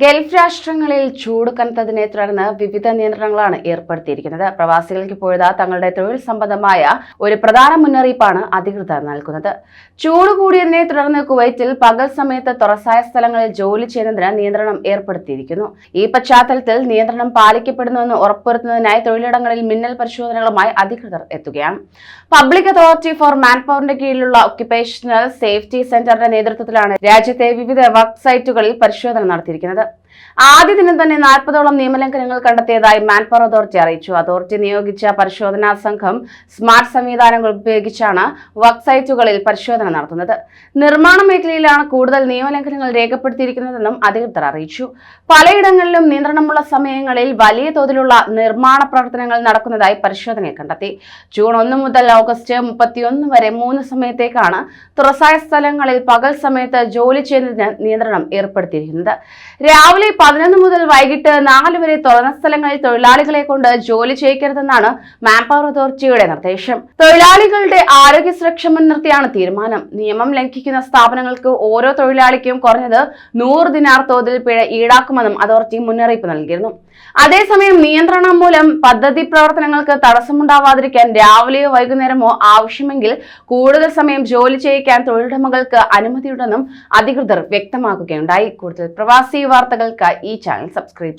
Gulf രാഷ്ട്രങ്ങളിൽ ചൂട് കനത്തതിനെ തുടർന്ന് വിവിധ നിയന്ത്രണങ്ങളാണ് ഏർപ്പെടുത്തിയിരിക്കുന്നത്. പ്രവാസികൾക്ക് പോയത് തങ്ങളുടെ തൊഴിൽ സംബന്ധമായ ഒരു പ്രധാന മുന്നറിയിപ്പാണ് അധികൃതർ നൽകുന്നത്. ചൂട് കൂടിയതിനെ തുടർന്ന് കുവൈറ്റിൽ പകൽ സമയത്ത് തുറസായ സ്ഥലങ്ങളിൽ ജോലി ചെയ്യുന്നതിന് നിയന്ത്രണം ഏർപ്പെടുത്തിയിരിക്കുന്നു. ഈ പശ്ചാത്തലത്തിൽ നിയന്ത്രണം പാലിക്കപ്പെടുന്നുവെന്ന് ഉറപ്പുവരുത്തുന്നതിനായി തൊഴിലിടങ്ങളിൽ മിന്നൽ പരിശോധനകളുമായി അധികൃതർ എത്തുകയാണ്. പബ്ലിക് അതോറിറ്റി ഫോർ മാൻ പവറിന്റെ കീഴിലുള്ള ഒക്യുപേഷണൽ സേഫ്റ്റി സെന്ററിന്റെ നേതൃത്വത്തിലാണ് രാജ്യത്തെ വിവിധ വെബ്സൈറ്റുകളിൽ സൈറ്റുകളിൽ പരിശോധന നടത്തിയിരിക്കുന്നത്. えっ? ആദ്യ ദിനം തന്നെ നാൽപ്പതോളം നിയമലംഘനങ്ങൾ കണ്ടെത്തിയതായി മാൻപവർ അതോറിറ്റി അറിയിച്ചു. അതോറിറ്റി നിയോഗിച്ച പരിശോധനാ സംഘം സ്മാർട്ട് സംവിധാനങ്ങൾ ഉപയോഗിച്ചാണ് വെബ്സൈറ്റുകളിൽ സൈറ്റുകളിൽ പരിശോധന നടത്തുന്നത്. നിർമ്മാണ മേഖലയിലാണ് കൂടുതൽ നിയമലംഘനങ്ങൾ രേഖപ്പെടുത്തിയിരിക്കുന്നതെന്നും അധികൃതർ അറിയിച്ചു. പലയിടങ്ങളിലും നിയന്ത്രണമുള്ള സമയങ്ങളിൽ വലിയ തോതിലുള്ള നിർമ്മാണ പ്രവർത്തനങ്ങൾ നടക്കുന്നതായി പരിശോധനയിൽ കണ്ടെത്തി. ജൂൺ ഒന്ന് മുതൽ ഓഗസ്റ്റ് മുപ്പത്തിയൊന്ന് വരെ മൂന്ന് സമയത്തേക്കാണ് തുറസായ സ്ഥലങ്ങളിൽ പകൽ സമയത്ത് ജോലി ചെയ്യുന്നതിന് നിയന്ത്രണം ഏർപ്പെടുത്തിയിരിക്കുന്നത്. രാവിലെ പതിനൊന്ന് മുതൽ വൈകിട്ട് നാല് വരെ തുറന്ന സ്ഥലങ്ങളിൽ തൊഴിലാളികളെ കൊണ്ട് ജോലി ചെയ്യിക്കരുതെന്നാണ് മാൻപവർ അതോറിറ്റിയുടെ നിർദ്ദേശം. തൊഴിലാളികളുടെ ആരോഗ്യ സുരക്ഷ മുൻനിർത്തിയാണ് തീരുമാനം. നിയമം ലംഘിക്കുന്ന സ്ഥാപനങ്ങൾക്ക് ഓരോ തൊഴിലാളിക്കും കുറഞ്ഞത് നൂറ് ദിനാർ തോതിൽ പിഴ ഈടാക്കുമെന്നും അതോറിറ്റി മുന്നറിയിപ്പ് നൽകിയിരുന്നു. അതേസമയം നിയന്ത്രണം മൂലം പദ്ധതി പ്രവർത്തനങ്ങൾക്ക് തടസ്സമുണ്ടാവാതിരിക്കാൻ രാവിലെയോ വൈകുന്നേരമോ ആവശ്യമെങ്കിൽ കൂടുതൽ സമയം ജോലി ചെയ്യിക്കാൻ തൊഴിലുടമകൾക്ക് അനുമതിയുണ്ടെന്നും അധികൃതർ വ്യക്തമാക്കുകയുണ്ടായി. കൂടുതൽ പ്രവാസി का ई चैनल सब्सक्राइब